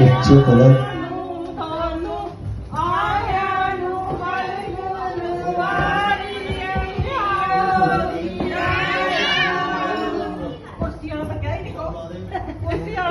ਉੱਚੇ ਕੋਲ ਤੁਹਾਨੂੰ ਆਇਆ ਨੂੰ ਮਲਗੁਨ ਵਾਰੀਆਂ ਕੁਰਸੀਆਂ ਤਾਂ ਕਹਿ ਨਹੀਂ ਕੋ ਕੁਰਸੀਆਂ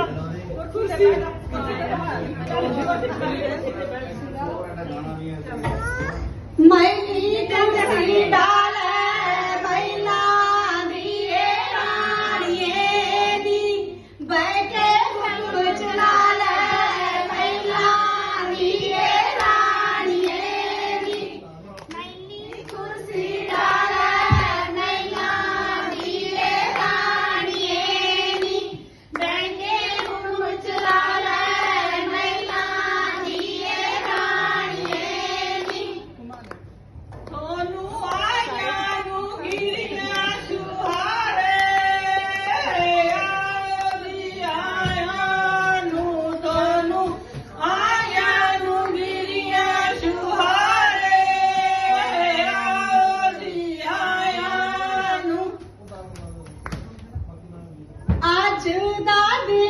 就到底。